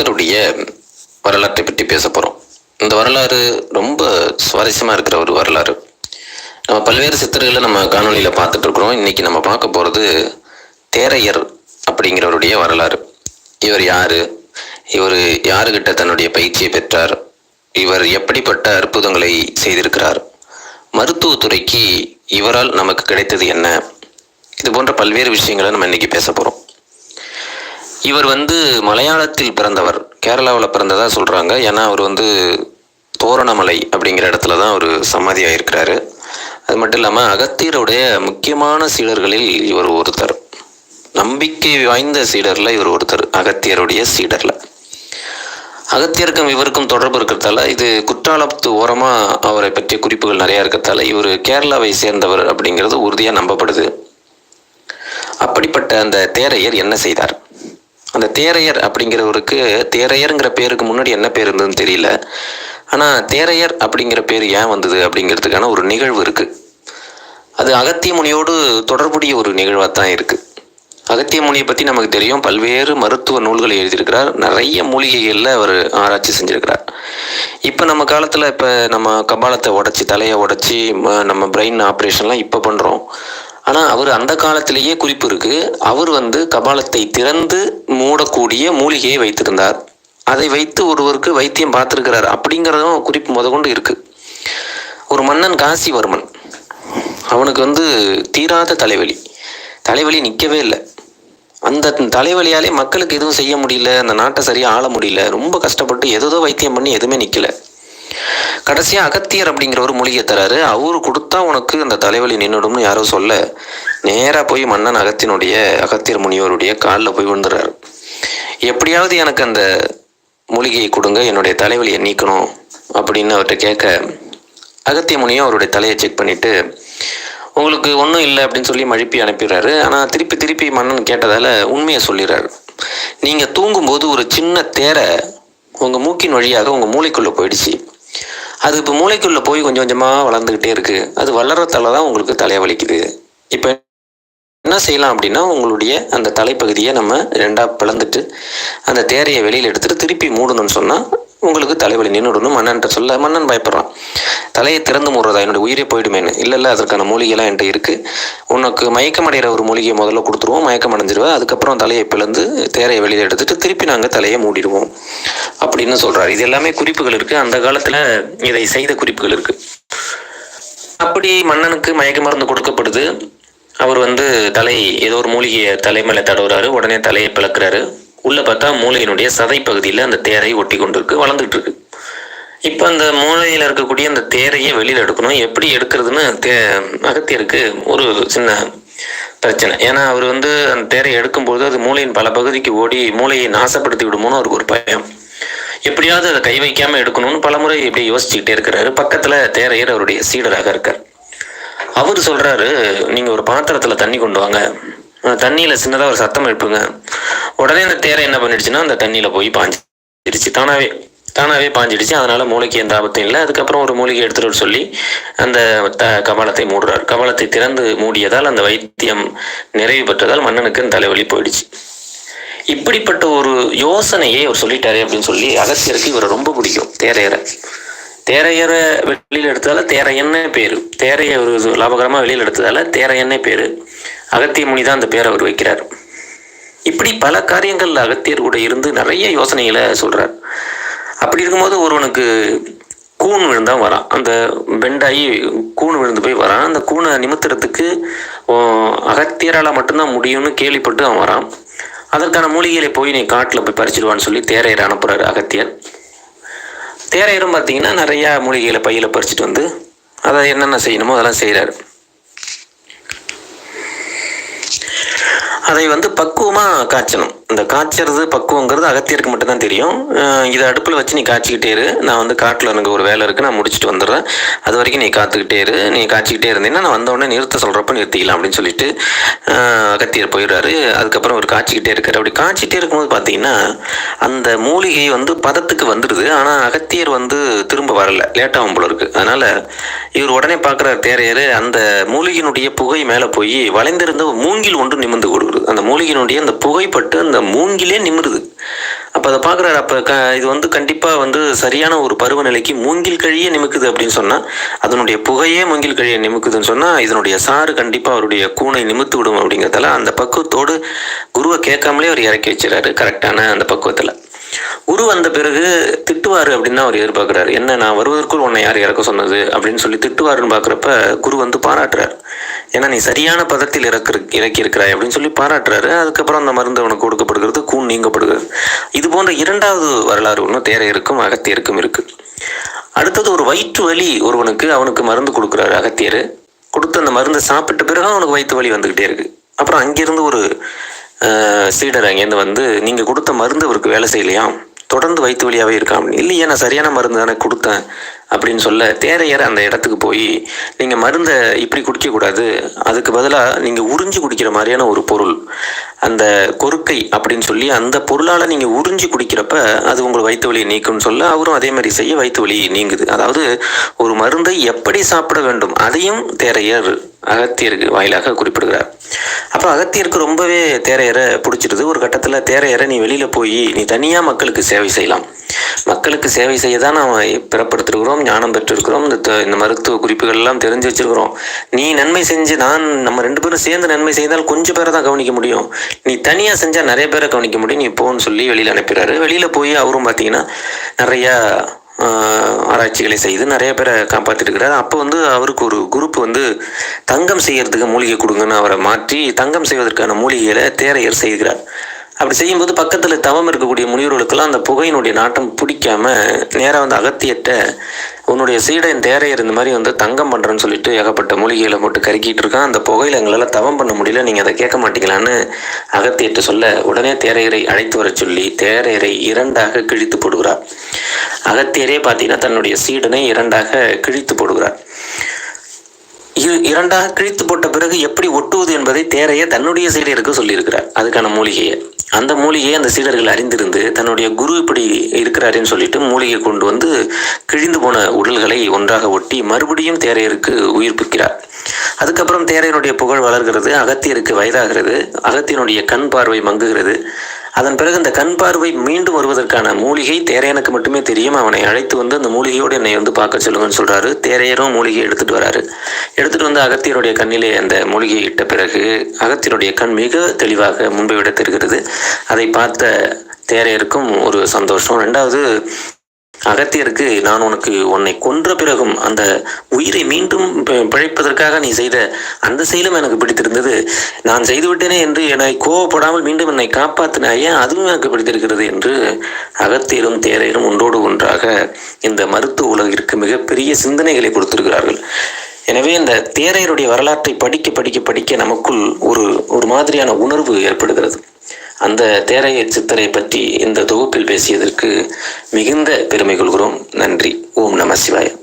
புத்தருடைய வரலாற்றை பற்றி பேச போகிறோம் இந்த வரலாறு ரொம்ப சுவாரஸ்யமாக இருக்கிற ஒரு வரலாறு. நம்ம பல்வேறு சித்தர்களை நம்ம காணொளியில் பார்த்துட்டு இருக்கிறோம். இன்னைக்கு நம்ம பார்க்க போகிறது தேரையர் அப்படிங்கிறவருடைய வரலாறு. இவர் யார்? இவர் யாருக்கிட்ட தன்னுடைய பயிற்சியை பெற்றார்? இவர் எப்படிப்பட்ட அற்புதங்களை செய்திருக்கிறார்? மருத்துவத்துறைக்கு இவரால் நமக்கு கிடைத்தது என்ன? இது போன்ற பல்வேறு விஷயங்களை நம்ம இன்னைக்கு பேச போகிறோம் இவர் வந்து மலையாளத்தில் பிறந்தவர். கேரளாவில் பிறந்ததா சொல்கிறாங்க ஏன்னா அவர் வந்து தோரணமலை அப்படிங்கிற இடத்துல தான் அவர் சமாதி ஆயிருக்கிறாரு அது மட்டும் இல்லாமல் அகத்தியருடைய முக்கியமான சீடர்களில் இவர் ஒருத்தர். நம்பிக்கை வாய்ந்த சீடரில் இவர் ஒருத்தர். அகத்தியருடைய சீடரில். அகத்தியருக்கும் இவருக்கும் தொடர்பு இருக்கிறதால இது குற்றாலத்து ஓரமாக அவரை பற்றிய குறிப்புகள் நிறையா இருக்கிறதால இவர் கேரளாவை சேர்ந்தவர் அப்படிங்கிறது உறுதியாக நம்பப்படுது. அப்படிப்பட்ட அந்த தேரையர் என்ன செய்தார்? அந்த தேரையர் அப்படிங்கிறவருக்கு தேரையருங்கிற பேருக்கு முன்னாடி என்ன பேர் இருந்ததுன்னு தெரியல. ஆனால் தேரையர் அப்படிங்கிற பேர் ஏன் வந்தது அப்படிங்கிறதுக்கான ஒரு நிகழ்வு இருக்குது அது அகத்திய முனியோடு தொடர்புடைய ஒரு நிகழ்வாக தான் இருக்குது அகத்திய முனியை பற்றி நமக்கு தெரியும். பல்வேறு மருத்துவ நூல்களை எழுதியிருக்கிறார். நிறைய மூலிகைகளில் அவர் ஆராய்ச்சி செஞ்சுருக்கிறார். இப்போ நம்ம காலத்தில் இப்போ நம்ம கபாலத்தை உடச்சி தலையை உடச்சி நம்ம பிரெயின் ஆப்ரேஷன்லாம் இப்போ பண்ணுறோம் ஆனால் அவர் அந்த காலத்திலேயே குறிப்பு இருக்கு. அவர் வந்து கபாலத்தை திறந்து மூடக்கூடிய மூலிகையை வைத்திருந்தார். அதை வைத்து ஒருவருக்கு வைத்தியம் பார்த்துருக்கிறார் அப்படிங்கிறதும் குறிப்பு முதற்கொண்டு இருக்கு. ஒரு மன்னன் காசிவர்மன். அவனுக்கு வந்து தீராத தலைவலி. தலைவலி நிற்கவே இல்லை. அந்த தலைவலியாலே மக்களுக்கு எதுவும் செய்ய முடியல அந்த நாட்டை சரியாக ஆள முடியல. ரொம்ப கஷ்டப்பட்டு எதோ வைத்தியம் பண்ணி எதுவுமே நிற்கல கடைசியாக அகத்தியர் அப்படிங்கிற ஒரு மூலிகை தராரு. அவரு கொடுத்தா உனக்கு அந்த தலைவலி நின்றுடும்னு யாரோ சொல்ல. நேராக போய் மன்னன் அகத்தினுடைய அகத்தியர் முனிவருடைய காலில் போய் விழுந்துறாரு. எப்படியாவது எனக்கு அந்த மூலிகையை கொடுங்க என்னுடைய தலைவலியை நீக்கணும் அப்படின்னு அவர்கிட்ட கேட்க அகத்திய முனியும் அவருடைய தலையை செக் பண்ணிட்டு உங்களுக்கு ஒன்றும் இல்லை அப்படின்னு சொல்லி மழுப்பி அனுப்பிடுறாரு. ஆனால் திருப்பி திருப்பி மன்னன் கேட்டதால் உண்மையை சொல்லிடுறாரு. நீங்கள் தூங்கும்போது ஒரு சின்ன தேரை உங்கள் மூக்கின் வழியாக உங்கள் மூளைக்குள்ளே போயிடுச்சு. அது இப்போ மூளைக்குள்ளே போய் கொஞ்சம் கொஞ்சமாக வளர்ந்துக்கிட்டே இருக்குது அது வளரத்தால தான் உங்களுக்கு தலையை வலிக்குது. இப்போ என்ன செய்யலாம் அப்படின்னா உங்களுடைய அந்த தலைப்பகுதியை நம்ம ரெண்டாக பிளந்துட்டு அந்த தேரையை வெளியில் எடுத்துகிட்டு திருப்பி மூடணும்னு சொன்னால் உங்களுக்கு தலைவலி நின்றுடணும் மன்னன்ட்ட சொல்ல மன்னன் பயப்படுறான். தலையை திறந்து மூடுறதா? என்னுடைய உயிரே போயிடுமேனு இல்லை இல்லை அதற்கான மூலிகைலாம் என்கிட்ட இருக்குது உனக்கு மயக்கம் அடைகிற ஒரு மூலிகையை முதல்ல கொடுத்துருவோம் மயக்கம் அடைஞ்சிருவேன் அதுக்கப்புறம் தலையை பிளந்து தேரையை வெளியில் எடுத்துட்டு திருப்பி நாங்கள் தலையை மூடிடுவோம் அப்படின்னு சொல்கிறாரு இது எல்லாமே குறிப்புகள் இருக்குது அந்த காலத்தில் இதை செய்த குறிப்புகள் இருக்குது அப்படி மன்னனுக்கு மயக்க மருந்து கொடுக்கப்படுது. அவர் வந்து தலை ஏதோ ஒரு மூலிகையை தலை மேலே தடவுறாரு. உடனே தலையை பிளக்குறாரு. உள்ள பார்த்தா மூளையினுடைய சதை பகுதியில் அந்த தேரை ஒட்டி கொண்டிருக்கு வளர்ந்துட்டு இருக்கு. இப்போ அந்த மூளையில் இருக்கக்கூடிய அந்த தேரையை வெளியில் எடுக்கணும். எப்படி எடுக்கிறதுன்னு தே அகத்தியருக்கு ஒரு சின்ன பிரச்சனை. ஏன்னா அவர் வந்து அந்த தேரை எடுக்கும்போது அது மூளையின் பல பகுதிக்கு ஓடி மூளையை நாசப்படுத்தி விடுமோன்னு அவருக்கு ஒரு பயம். எப்படியாவது அதை கை வைக்காம எடுக்கணும்னு பலமுறை இப்படி யோசிச்சுக்கிட்டே இருக்கிறாரு. பக்கத்துல தேரையர் அவருடைய சீடராக இருக்கார். அவர் சொல்றாரு நீங்க ஒரு பாத்திரத்துல தண்ணி கொண்டு வாங்க. தண்ணியில சின்னதா ஒரு சத்தம் எழுப்புங்க. உடனே அந்த தேரை என்ன பண்ணிடுச்சுன்னா அந்த தண்ணியில போய் பாஞ்சிடுச்சு தானாவே தானாவே பாஞ்சிடுச்சு. அதனால மூளைக்கு எந்த ஆபத்தும் இல்லை. அதுக்கப்புறம் ஒரு மூலிகை எடுத்துட்டு சொல்லி அந்த த கபாலத்தை மூடுறார். கபாலத்தை திறந்து மூடியதால் அந்த வைத்தியம் நிறைவு பெற்றதால் மன்னனுக்கு அந்த தலைவலி போயிடுச்சு. இப்படிப்பட்ட ஒரு யோசனையை அவர் சொல்லிட்டாரு அப்படின்னு சொல்லி அகத்தியருக்கு இவரை ரொம்ப பிடிக்கும். தேரையரை. தேரையரை வெளியில் எடுத்ததால தேரையன்னே பேர். தேரையை ஒரு லாபகரமாக வெளியில் எடுத்ததால தேரையன்னே பேர். அகத்திய முனி தான் அந்த பேரை அவர் வைக்கிறார். இப்படி பல காரியங்கள் அகத்தியர் கூட இருந்து நிறைய யோசனைகளை சொல்கிறார் அப்படி இருக்கும்போது ஒருவனுக்கு கூன் விழுந்தான் வரான். அந்த பெண்டாகி கூன் விழுந்து போய் வரான். அந்த கூனை நிமித்துறதுக்கு அகத்தியரால் மட்டும்தான் முடியும்னு கேள்விப்பட்டு அவன் வரான். அதற்கான மூலிகைகளை போய் நீ காட்டில் போய் பறிச்சிடுவான்னு சொல்லி தேரையர் அனுப்புகிறாரு அகத்தியர். தேரையரும் பார்த்தீங்கன்னா நிறையா மூலிகைகளை பையில் பறிச்சிட்டு வந்து அதை என்னென்ன செய்யணுமோ அதெல்லாம் செய்கிறாரு அதை வந்து பக்குவமாக காய்ச்சணும். இந்த காய்ச்சறது பக்குவங்கிறது அகத்தியருக்கு மட்டும்தான் தெரியும். இதை அடுப்பில் வச்சு நீ காய்ச்சிக்கிட்டே இரு. நான் வந்து காட்டில் எனக்கு ஒரு வேலை இருக்குது நான் முடிச்சுட்டு வந்துடுறேன். அது வரைக்கும் நீ காத்துக்கிட்டே இரு. நீ காய்ச்சிக்கிட்டே இருந்தீங்கன்னா நான் வந்த உடனே நிறுத்த சொல்கிறப்ப நிறுத்திக்கலாம் அப்படின்னு சொல்லிட்டு அகத்தியர் போயிடுறாரு. அதுக்கப்புறம் ஒரு காய்ச்சிக்கிட்டே இருக்காரு. அப்படி காய்ச்சிட்டே இருக்கும்போது பார்த்தீங்கன்னா அந்த மூலிகை வந்து பதத்துக்கு வந்துடுது. ஆனால் அகத்தியர் வந்து திரும்ப வரல. லேட்டாகும் போல இருக்குது அதனால் இவர் உடனே பார்க்குறாரு தேரையர் அந்த மூலிகையினுடைய புகை மேலே போய் வளைந்திருந்த மூங்கில் ஒன்று நிமிர்ந்து கொடுக்குது அந்த மூலிகையினுடைய அந்த புகைப்பட்டு அந்த மூங்கிலே நிமிருது. அப்போ அதை பார்க்குறாரு அப்போ க இது வந்து கண்டிப்பாக வந்து சரியான ஒரு பருவநிலைக்கு மூங்கில் கழியே நிமிக்குது அப்படின்னு சொன்னால் அதனுடைய புகையே மூங்கில் கழியை நிமிக்குதுன்னு சொன்னால் இதனுடைய சாறு கண்டிப்பாக அவருடைய கூனை நிமித்து விடும் அப்படிங்கிறதால அந்த பக்குவத்தோடு குருவை கேட்காமலே அவர் இறக்கி வச்சுறாரு கரெக்டான அந்த பக்குவத்தில். குரு வந்த பிறகு திட்டுவார் அப்படின்னு தான் அவர் எதிர்பார்க்குறாரு. என்ன நான் வருவதற்குள் உன்னை யார் இறக்க சொன்னது? அப்படின்னு சொல்லி திட்டுவாருன்னு பார்க்குறப்ப குரு வந்து பாராட்டுறாரு. ஏன்னா நீ சரியான பதத்தில் இறக்கு இறக்கியிருக்கிறாய் அப்படின்னு சொல்லி பாராட்டுறாரு. அதுக்கப்புறம் அந்த மருந்து அவனுக்கு கொடுக்கப்படுகிறது கூன் நீங்கப்படுகிறது. இது போன்ற இரண்டாவது வரலாறு ஒன்றும் தேரையருக்கும் அகத்தியருக்கும் இருக்கு. அடுத்தது ஒரு வயிற்று வலி ஒருவனுக்கு அவனுக்கு மருந்து கொடுக்குறாரு அகத்தியர். கொடுத்து அந்த மருந்தை சாப்பிட்ட பிறகு அவனுக்கு வயிற்று வலி வந்துக்கிட்டே இருக்கு. அப்புறம் அங்கிருந்து ஒரு சீடர் அங்கேருந்து வந்து நீங்கள் கொடுத்த மருந்து அவருக்கு வேலை செய்யலையாம் தொடர்ந்து வயிற்று வலியாகவே இருக்கான் இல்லையே நான் சரியான மருந்து தானே கொடுத்தேன். அப்படின்னு சொல்ல தேரையர் அந்த இடத்துக்கு போய் நீங்கள் மருந்தை இப்படி குடிக்கக்கூடாது. அதுக்கு பதிலாக நீங்கள் உறிஞ்சி குடிக்கிற மாதிரியான ஒரு பொருள். அந்த கொறுக்கை அப்படின்னு சொல்லி அந்த பொருளால் நீங்கள் உறிஞ்சி குடிக்கிறப்ப அது உங்கள் வயிற்று வலியை நீக்கும்னு சொல்ல அவரும் அதே மாதிரி செய்ய வயிற்று வலி நீங்குது. அதாவது ஒரு மருந்தை எப்படி சாப்பிட வேண்டும்? அதையும் தேரையர் அகத்தியருக்கு வாயிலாக குறிப்பிடுகிறார். அப்போ அகத்தியருக்கு ரொம்பவே தேரையரை பிடிச்சிருது. ஒரு கட்டத்தில் தேரையரை நீ வெளியில் போய் நீ தனியாக மக்களுக்கு சேவை செய்யலாம். மக்களுக்கு சேவை செய்ய தான் நாம் பிறப்படுத்திருக்கிறோம் ஞானம் பெற்றிருக்கிறோம். இந்த இந்த மருத்துவ குறிப்புகள்லாம் தெரிஞ்சு வச்சிருக்கிறோம். நீ நன்மை செஞ்சு நான் நம்ம ரெண்டு பேரும் சேர்ந்து நன்மை செய்தால் கொஞ்சம் பேரை தான் கவனிக்க முடியும். நீ தனியாக செஞ்சால் நிறைய பேரை கவனிக்க முடியும். நீ போன்னு சொல்லி வெளியில் அனுப்பிடுறாரு. வெளியில் போய் அவரும் பார்த்தீங்கன்னா நிறையா ஆராய்ச்சிகளை செய்து நிறைய பேரை காப்பாற்றிட்டு இருக்கிறார் அப்போ வந்து அவருக்கு ஒரு குரூப் வந்து தங்கம் செய்யறதுக்கு மூலிகை கொடுங்கன்னு அவரை மாற்றி தங்கம் செய்வதற்கான மூலிகைகளை தேரையர் செய்கிறார். அப்படி செய்யும்போது பக்கத்தில் தவம் இருக்கக்கூடிய முனிவர்களுக்கெல்லாம் அந்த புகையினுடைய நாட்டம் பிடிக்காம நேராக வந்து அகத்தியட்ட உன்னுடைய சீடன் தேரையர் இந்த மாதிரி வந்து தங்கம் பண்ணுறேன்னு சொல்லிட்டு ஏகப்பட்ட மூலிகைகளை போட்டு கருக்கிட்டு இருக்கான். அந்த புகையில் எங்களால் தவம் பண்ண முடியல. நீங்கள் அதை கேட்க மாட்டீங்களான்னு அகத்தியிட்டு சொல்ல உடனே தேரையரை அழைத்து வரச் சொல்லி தேரையரை இரண்டாக கிழித்து போடுகிறார். அகத்தியரே பார்த்தீங்கன்னா தன்னுடைய சீடனை இரண்டாக கிழித்து போடுகிறார். இரு- இரண்டாக கிழித்து போட்ட பிறகு எப்படி ஒட்டுவது என்பதை தேரைய தன்னுடைய சீடருக்கு சொல்லியிருக்கிறார். அதுக்கான மூலிகையை. அந்த மூலிகையை அந்த சீடர்கள் அறிந்திருந்து தன்னுடைய குரு இப்படி இருக்கிறாருன்னு சொல்லிட்டு மூலிகை கொண்டு வந்து கிழிந்து போன உடல்களை ஒன்றாக ஒட்டி மறுபடியும் தேரையருக்கு உயிர்ப்பிக்கிறார். அதுக்கப்புறம் தேரையனுடைய புகழ் வளர்கிறது அகத்தியருக்கு வயதாகிறது அகத்தியனுடைய கண் பார்வை மங்குகிறது. அதன் பிறகு இந்த கண் பார்வை மீண்டும் வருவதற்கான மூலிகை தேரையனுக்கு மட்டுமே தெரியும். அவனை அழைத்து வந்து அந்த மூலிகையோடு என்னை வந்து பார்க்க சொல்லுங்கன்னு சொல்றாரு. தேரையரும் மூலிகை எடுத்துட்டு வராரு. எடுத்துட்டு வந்து அகத்தியருடைய கண்ணிலே அந்த மூலிகையை இட்ட பிறகு அகத்தியருடைய கண் மிக தெளிவாக முன்பை விட தெரிகிறது அதை பார்த்த தேரையருக்கும் ஒரு சந்தோஷம். ரெண்டாவது அகத்தியருக்கு நான் உனக்கு உன்னை கொன்ற பிறகும் அந்த உயிரை மீண்டும் பி- பிழைப்பதற்காக நீ செய்த அந்த செயலும் எனக்கு பிடித்திருந்தது. நான் செய்துவிட்டேனே என்று என்னை கோவப்படாமல் மீண்டும் என்னை காப்பாற்றினாயே அதுவும் எனக்கு பிடித்திருக்கிறது என்று அகத்தியரும் தேரையரும் ஒன்றோடு ஒன்றாக இந்த மருத்துவ உலகிற்கு மிகப்பெரிய சிந்தனைகளை கொடுத்திருக்கிறார்கள். எனவே இந்த தேரையருடைய வரலாற்றை படிக்க படிக்க படிக்க நமக்குள் ஒரு ஒரு மாதிரியான உணர்வு ஏற்படுகிறது. அந்த தேரைய சித்தரை பற்றி இந்த தொகுப்பில் பேசியதற்கு மிகுந்த பெருமை கொள்கிறோம். நன்றி. ஓம் நம சிவாயம்